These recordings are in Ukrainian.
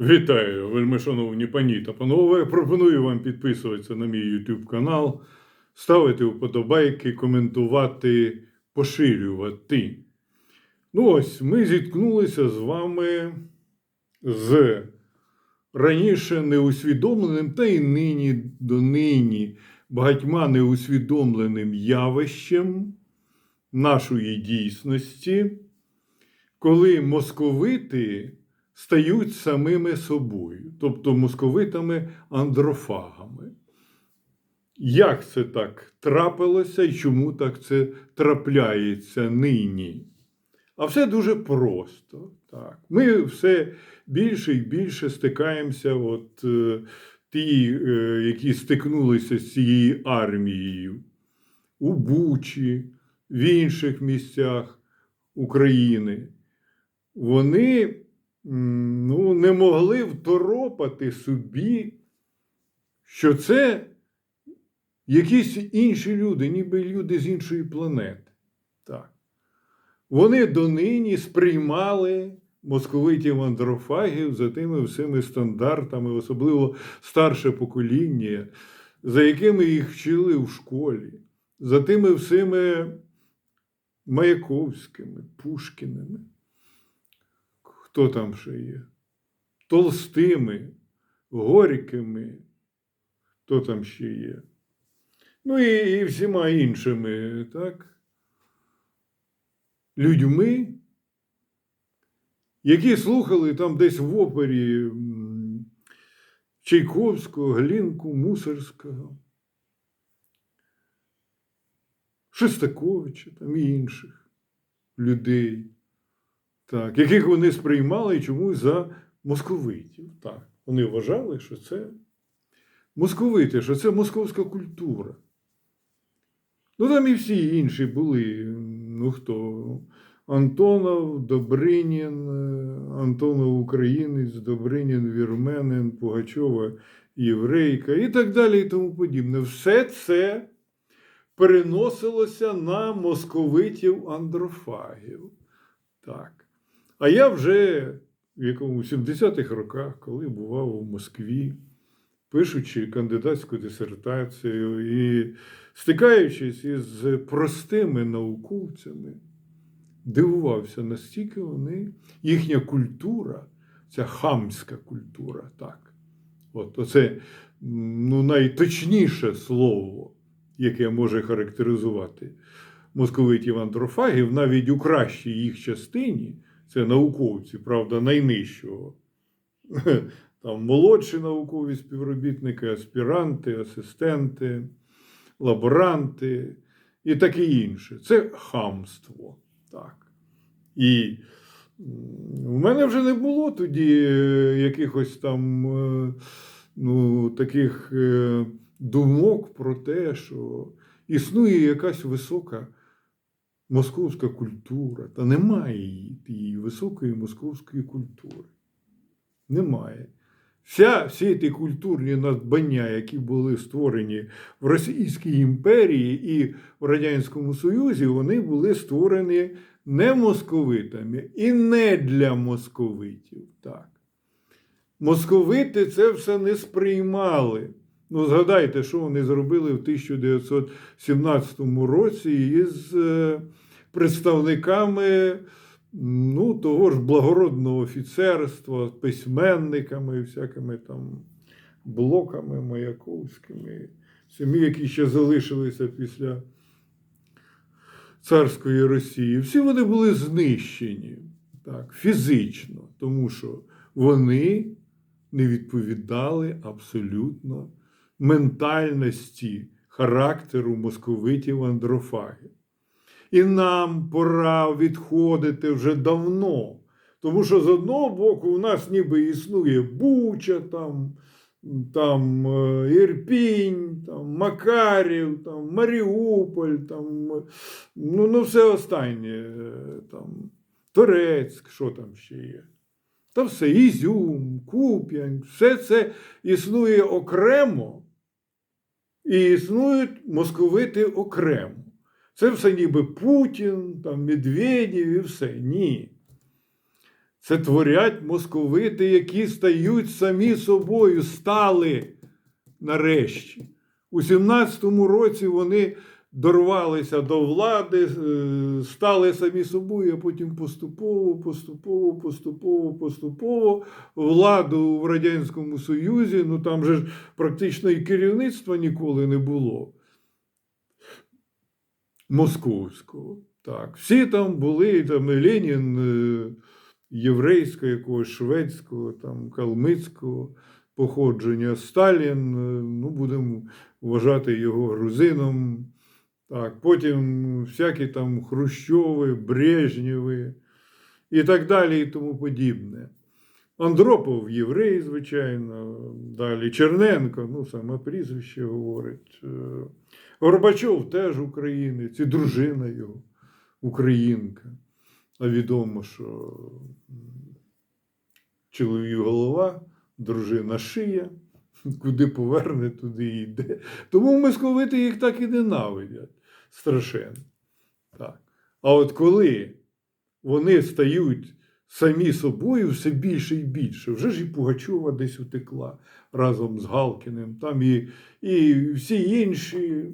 Вітаю, вельми шановні пані та панове. Пропоную вам підписуватися на мій YouTube канал, ставити вподобайки, коментувати, поширювати. Ну ось, ми зіткнулися з вами з раніше неусвідомленим, та й нині донині багатьма неусвідомленим явищем нашої дійсності, коли московити стають самими собою, тобто московитами андрофагами. Як це так трапилося і чому так це трапляється нині? А все дуже просто. Так. Ми все більше і більше стикаємося, от е, ті, е, які стикнулися з цією армією у Бучі, в інших місцях України. Вони ну, не могли второпати собі, що це якісь інші люди, ніби люди з іншої планети. Так. Вони донині сприймали московитів андрофагів за тими всіми стандартами, особливо старше покоління, за якими їх вчили в школі, за тими всіми Маяковськими, Пушкіними. Хто там ще є? Толстими, Горькими, хто там ще є? Ну і, і всіма іншими, так? Людьми, які слухали там десь в опері Чайковського, Глінку, Мусорського, Шестаковича там і інших людей, так, яких вони сприймали чомусь за московитів. Так. Вони вважали, що це московити, що це московська культура. Ну, там і всі інші були. Ну хто? Антонов, Добринін, е, Антонов Українець, Добринін, Вірменин, Пугачова, Єврейка і так далі, і тому подібне. Все це переносилося на московитів андрофагів. Так. А я вже в якому 70-х роках, коли бував у Москві, пишучи кандидатську дисертацію і стикаючись із простими науковцями, дивувався, настільки вони, їхня культура, ця хамська культура, так. От оце ну, найточніше слово, яке може характеризувати московитів андрофагів, навіть у кращій їх частині, це науковці, правда, найнижчого. Там молодші наукові співробітники, аспіранти, асистенти, лаборанти і таке інше. Це хамство. Так. І у мене вже не було тоді е, якихось там е, ну, таких е, думок про те, що існує якась висока московська культура. Та немає її, тієї високої московської культури. Немає. Вся, всі ті культурні надбання, які були створені в Російській імперії і в Радянському Союзі, вони були створені не московитами і не для московитів. Так. Московити це все не сприймали. Ну, згадайте, що вони зробили в 1917 році із е, представниками ну, того ж благородного офіцерства, письменниками, всякими там блоками маяковськими, самі, які ще залишилися після царської Росії. Всі вони були знищені так, фізично, тому що вони не відповідали абсолютно ментальності характеру московитів андрофагів. І нам пора відходити вже давно. Тому що з одного боку у нас ніби існує Буча, там, там е, Ірпінь, там, Макарів, там, Маріуполь, там, ну, ну все останнє, е, там, Торецьк, що там ще є. Та все, Ізюм, Куп'янь, все це існує окремо, і існують московити окремо. Це все ніби Путін, там, Медведів і все. Ні. Це творять московити, які стають самі собою, стали нарешті. У 17-му році вони дорвалися до влади, е, стали самі собою, а потім поступово, поступово, поступово, поступово владу в Радянському Союзі. Ну там же ж практично і керівництва ніколи не було. Московського. Так. Всі там були, там Ленін е, єврейського, якогось шведського, там, калмицького походження. Сталін, е, ну, будемо вважати його грузином. Так, потім всякі там Хрущови, Брежнєви і так далі, і тому подібне. Андропов єврей, звичайно, далі Черненко, ну саме прізвище говорить. Е, Горбачов теж українець, і дружина його українка. А відомо, що чоловік голова, дружина шия, куди поверне, туди і йде. Тому московити їх так і ненавидять. Страшенно. Так. А от коли вони стають самі собою все більше і більше, вже ж і Пугачова десь утекла разом з Галкіним, там і, і всі інші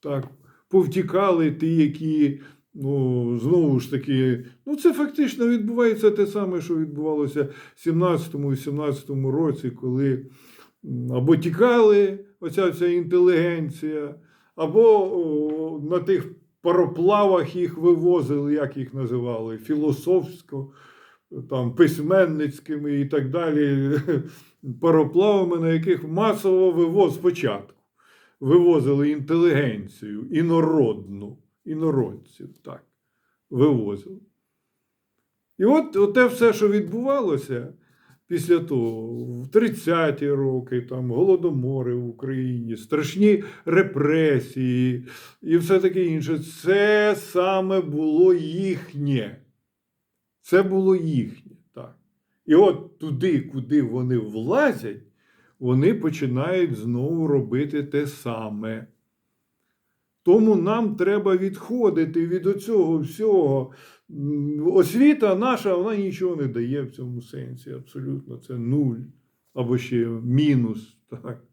так, повтікали, ті, які. Ну, знову ж таки, ну це фактично відбувається те саме, що відбувалося в 17-му і 17-му році, коли або тікали оця вся інтелігенція, або на тих пароплавах їх вивозили, як їх називали, філософсько, там, письменницькими і так далі, пароплавами, на яких масово вивоз спочатку. Вивозили інтелігенцію, інородну, інородців, так, вивозили. І от те все, що відбувалося після того, в 30-ті роки, там, голодомори в Україні, страшні репресії і все таке інше, це саме було їхнє. Це було їхнє. Так. І от туди, куди вони влазять, вони починають знову робити те саме. Тому нам треба відходити від оцього всього. Освіта наша, вона нічого не дає в цьому сенсі. Абсолютно, це нуль або ще мінус. Так.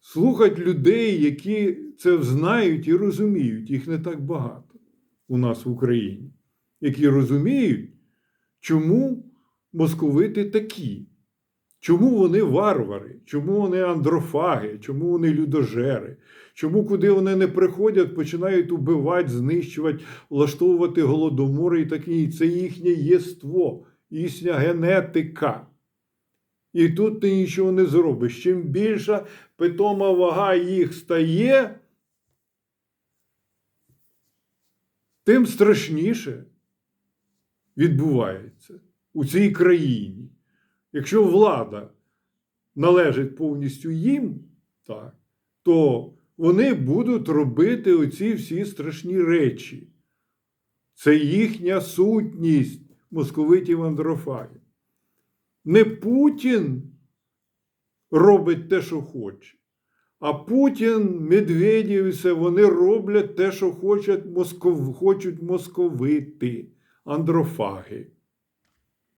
Слухати людей, які це знають і розуміють, їх не так багато у нас в Україні, які розуміють, чому московити такі. Чому вони варвари? Чому вони андрофаги? Чому вони людожери? Чому куди вони не приходять, починають убивати, знищувати, влаштовувати голодомори і таке. інше? Це їхнє єство, їхня генетика. І тут ти нічого не зробиш. Чим більша питома вага їх стає, тим страшніше відбувається у цій країні. Якщо влада належить повністю їм, так, то вони будуть робити оці всі страшні речі. Це їхня сутність московитів андрофагів. Не Путін робить те, що хоче, а Путін, Медведєв і все, вони роблять те, що хочуть, москов, хочуть московити, андрофаги.